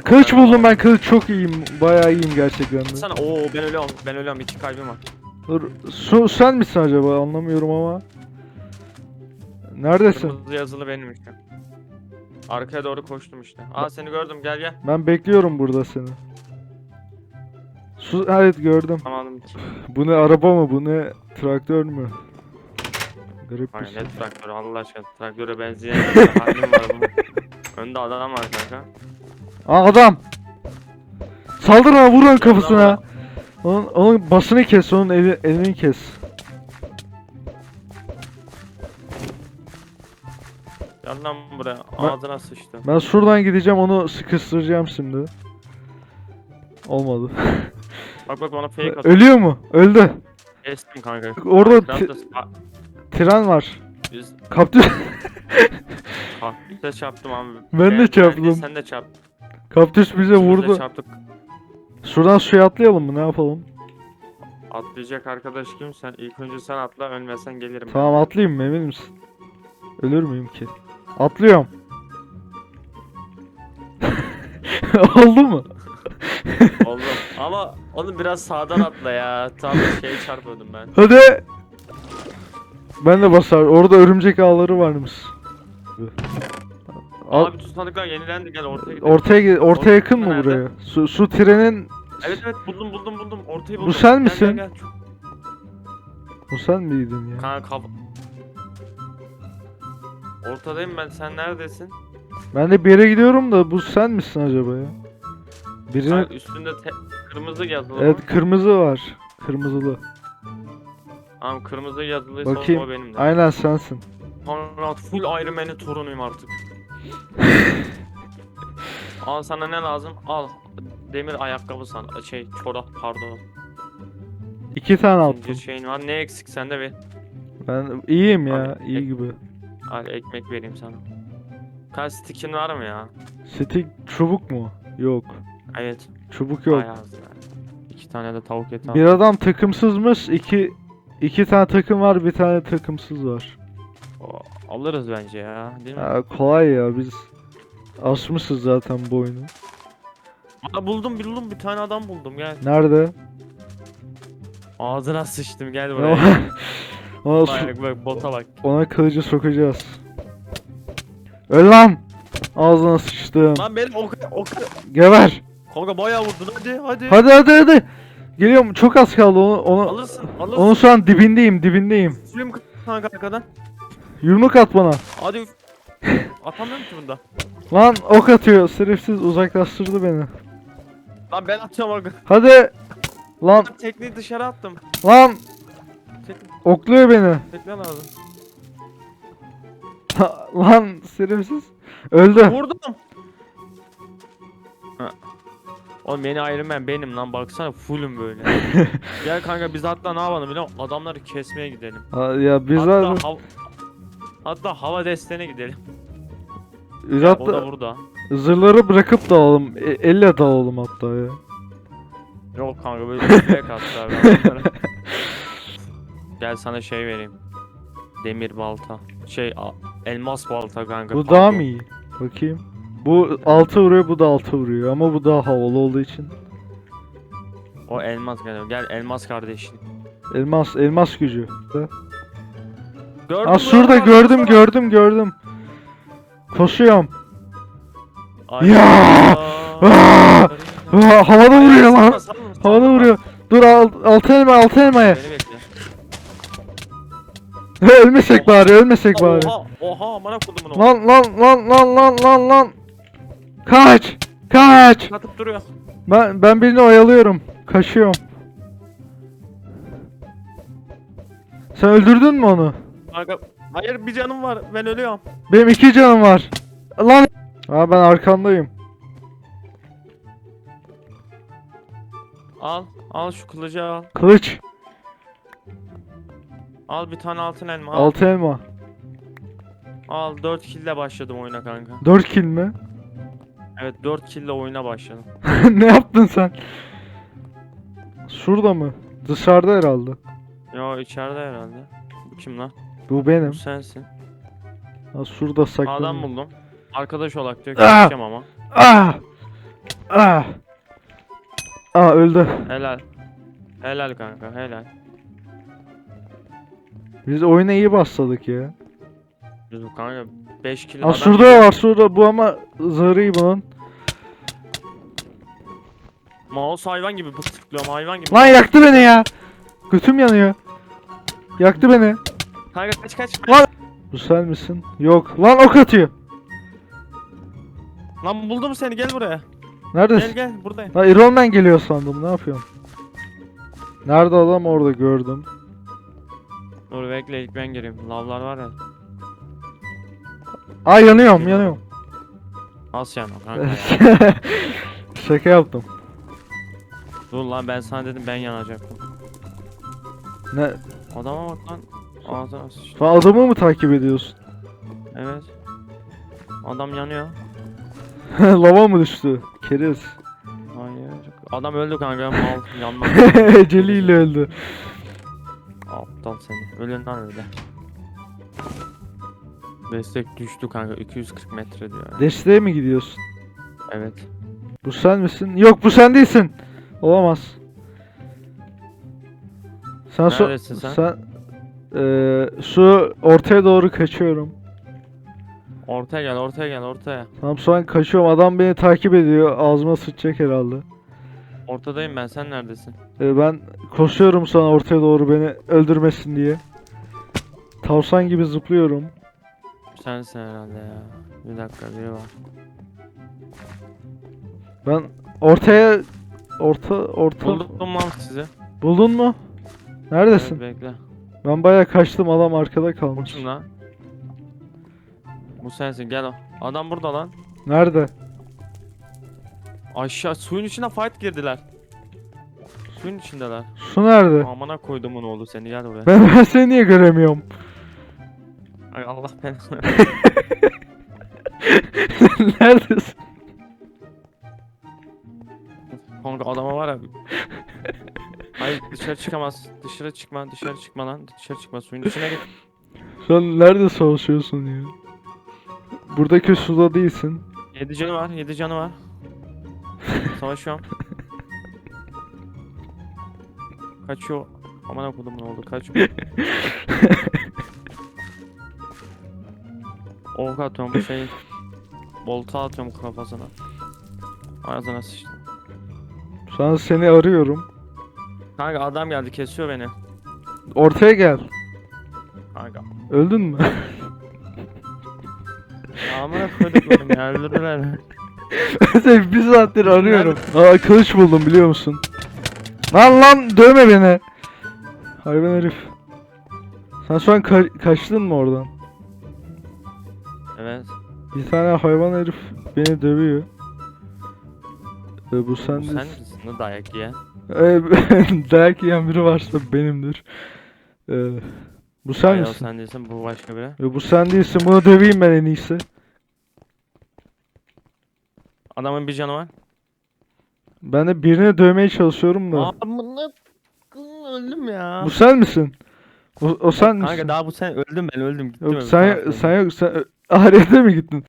Kılıç buldum ben kılıç çok iyiyim. Bayağı iyiyim gerçekten de. Sana oo ben ölüyorum. Ben ölüyorum. iki kalbim var. Dur, su, sen misin acaba anlamıyorum ama. Neredesin? Kırmızı yazılı benim işte. Arkaya doğru koştum işte. Aa seni gördüm gel gel. Ben bekliyorum burada seni. Su, evet gördüm. Tamam. Bu ne araba mı bu ne traktör mü? Garip bir Hayır şey. ne traktörü Allah aşkına traktöre benzeyen halim var bu. Önde adam var kanka. Aa adam! Saldır ona vur onun Adam kafasına. Onun, onun basını kes, onun eli, elini kes. Gel lan buraya Ben- ağzına sıçtı. Ben şuradan gideceğim onu sıkıştıracağım şimdi. Olmadı. Bak bak bana fake at. Ölüyor mu? Öldü. Kestim kanka. Orada Minecraft'ta tren var. Biz Kaptüs kaktüse çarptım abi. Ben de çarptım. Sen de çarp. Kaptüs bize vurdu. çarptık. Şuradan suya atlayalım mı? Ne yapalım? Atlayacak arkadaş kim sen? İlk önce sen atla ölmezsen gelirim. Tamam atlayayım mı? Emin misin? Ölür müyüm ki? Atlıyorum. Oldu mu? Oldu. Ama onu biraz sağdan atla ya. Tam şey çarpıyordum ben. Hadi. Ben de basar. Orada örümcek ağları varmış. Al- Abi tutandıklar yenilendi gel ortaya gidelim. ortaya gi- ortaya Orta yakın mı nerede? buraya? Su, su trenin Evet evet buldum buldum buldum. Ortayı Bu buldum. sen misin? Gel, gel. bu sen miydin ya? Kanka kaf... Ortadayım ben sen neredesin? Ben de bir yere gidiyorum da bu sen misin acaba ya? Birinin Kanka üstünde te- kırmızı yazılı evet mı? kırmızı var. Kırmızılı. Tamam kırmızı yazılıysa Bakayım. o benim de. Aynen sensin. Konrad full Iron Man'in torunuyum artık. Al sana ne lazım? Al. Demir ayakkabı sana. Şey çorap pardon. İki tane Zincir attım. şeyin var. Ne eksik sende be? Ben iyiyim ya, Abi, iyi ek- gibi. Al ekmek vereyim sana. Kaç stickin var mı ya? Stick çubuk mu? Yok. Evet. Çubuk yok. Bayağı az yani. İki tane de tavuk eti. Bir adam takımsızmış. iki iki tane takım var, bir tane takımsız var. Alırız bence ya. Değil mi? Ya, kolay ya biz aşmışız zaten bu oyunu. Aa, buldum buldum bir tane adam buldum gel. Nerede? Ağzına sıçtım gel Ya, buraya. ona, bak bak bota bak. ona kılıcı sokacağız. Öl lan! Ağzına sıçtım. Lan benim o o Geber. Kanka bayağı vurdun hadi hadi. Hadi hadi hadi. Geliyorum çok az kaldı onu onu. Alırsın alırsın. Onun şu an dibindeyim dibindeyim. Film kanka arkadan. Yumruk at bana. Hadi. Atamıyorum ki bunda. Lan ok atıyor. Sırıfsız uzaklaştırdı beni. Lan ben atıyorum bak. Hadi. Lan Tekneyi dışarı attım. lan Tek, okluyor beni. tekne lazım. lan sırıfsız. Öldü. Vurdum. Ha. Oğlum yeni Iron Man benim lan baksana fullüm böyle. Gel kanka biz hatta ne yapalım biliyor musun? Adamları kesmeye gidelim. Ha, ya biz hatta, hav- hatta hava desteğine gidelim. biz O da hatta burada. zırhları bırakıp dalalım. E, elle dalalım hatta ya. Yok kanka böyle üstüne kattılar ben onlara. Gel sana şey vereyim. Demir balta. Şey elmas balta kanka. Bu pardon. daha mı iyi? Bakayım. Bu altı vuruyor, bu da altı vuruyor ama bu daha havalı olduğu için. O elmas gel gel elmas kardeşim. Elmas, elmas gücü. Gördün Aa mü şurada gördüm, gördüm, gördüm. Koşuyorum. Ay Ya! Aa! Aa, havada vuruyor lan. Havada vuruyor. Dur al, altı elma, altı elmaya. Beni bekle. ölmesek bari, ölmesek bari. Oha oha amına kodum bunu. Lan lan lan lan lan lan lan. Kaç! Kaç! Katıp duruyor. Ben ben birini oyalıyorum. Kaçıyorum. Sen öldürdün mü onu? Kanka hayır bir canım var ben ölüyorum. Benim iki canım var. Lan! Aa ben arkandayım. Al al şu kılıcı al. Kılıç. Al bir tane altın elma al. Altı elma. Al 4 kill'le başladım oyuna kanka. Dört kill mi? Evet 4 kill'le oyuna başladım. ne yaptın sen? Şurada mı? Dışarıda herhalde. Yo içeride herhalde. Bu kim lan? Bu benim. Bu sensin. Ha, şurada saklanıyor. Adam buldum. Arkadaş olarak diyor Ah! ama. Ah! Ah. Aa öldü. Helal. Helal kanka helal. Biz oyuna iyi başladık ya. Biz bu kanka 5 kilo Aa adam şurada var şurada bu ama zırhı iyi bunun. Mouse hayvan gibi bıçaklıyorum hayvan gibi. Lan yaktı beni ya. Götüm yanıyor. Yaktı beni. Kanka kaç kaç. Lan. Bu sen misin? Yok. Lan ok atıyor. Lan buldum seni gel buraya. Neredesin? Gel gel buradayım. Lan Iron Man geliyor sandım. Ne yapıyorsun? Nerede adam orada gördüm. Dur bekle ilk ben gireyim. Lavlar var ya. Aa yanıyorum yanıyorum. Nasıl yani kanka ya? Şaka yaptım. Dur lan ben sana dedim ben yanacaktım. Ne? Adama bak lan. Ağzına sıçtı. Adamı mı takip ediyorsun? Evet. Adam yanıyor. Lava mı düştü? Keriz. Hayır. Adam öldü kanka mal yanma. Eceliyle öldü. Aptal seni. Ölün lan öyle. Destek düştü kanka 240 metre diyor. Desteğe mi gidiyorsun? Evet. Bu sen misin? Yok bu sen değilsin. Olamaz. Sen so- sen? sen Eee, şu ortaya doğru kaçıyorum. Ortaya gel ortaya gel ortaya. Tamam şu an kaçıyorum. Adam beni takip ediyor. Ağzıma sıçacak herhalde. Ortadayım ben sen neredesin? Ee, ben koşuyorum sana ortaya doğru beni öldürmesin diye. Tavşan gibi zıplıyorum. Sensin herhalde ya. Bir dakika biri var. Ben ortaya orta orta Buldum lan sizi. buldun mu? Neredesin? Evet, bekle. Ben bayağı kaçtım adam arkada Bu kalmış. kim lan? Bu sensin gel o. Adam burada lan. Nerede? Aşağı suyun içine fight girdiler. Suyun içindeler. Su nerede? Amına koydumun oğlu seni gel buraya. Ben, ben seni niye göremiyorum? Ay Allah belanı. Neredesin? Kanka adama var ya. Hayır dışarı çıkamaz. Dışarı çıkma, dışarı çıkma lan. Dışarı çıkma. Suyun içine git. An nerede savaşıyorsun ya? Buradaki suda değilsin. 7 canı var, 7 canı var. Savaşıyorum. Kaçıyor. Aman okudum ne oldu? Kaçıyor. Ok atıyorum bu şey. Bolta atıyorum kafasına. Ağzına sıçtı. Şu an seni arıyorum. Kanka adam geldi kesiyor beni. Ortaya gel. Kanka. Öldün mü? Amına koyduklarım ya öldürdüler. Seni bir saattir arıyorum. Aa kılıç buldum biliyor musun? Lan lan dövme beni. Hayvan herif. Sen şu an ka- kaçtın mı oradan? Evet. Bir tane hayvan herif beni dövüyor. Ee, bu sen Bu sen misin? Ne dayak yiyen? Dayak yiyen biri varsa benimdir. Ee, bu sen Hayır o misin? sen değilsin bu başka biri. Ee, bu sen değilsin. Bunu döveyim ben en iyisi. Adamın bir canı var. Ben de birini dövmeye çalışıyorum da. Amına öldüm ya. Bu sen misin? O, o sen misin? Kanka daha bu sen öldüm ben öldüm gittim. Yok sen sen yok sen ahirete mi gittin?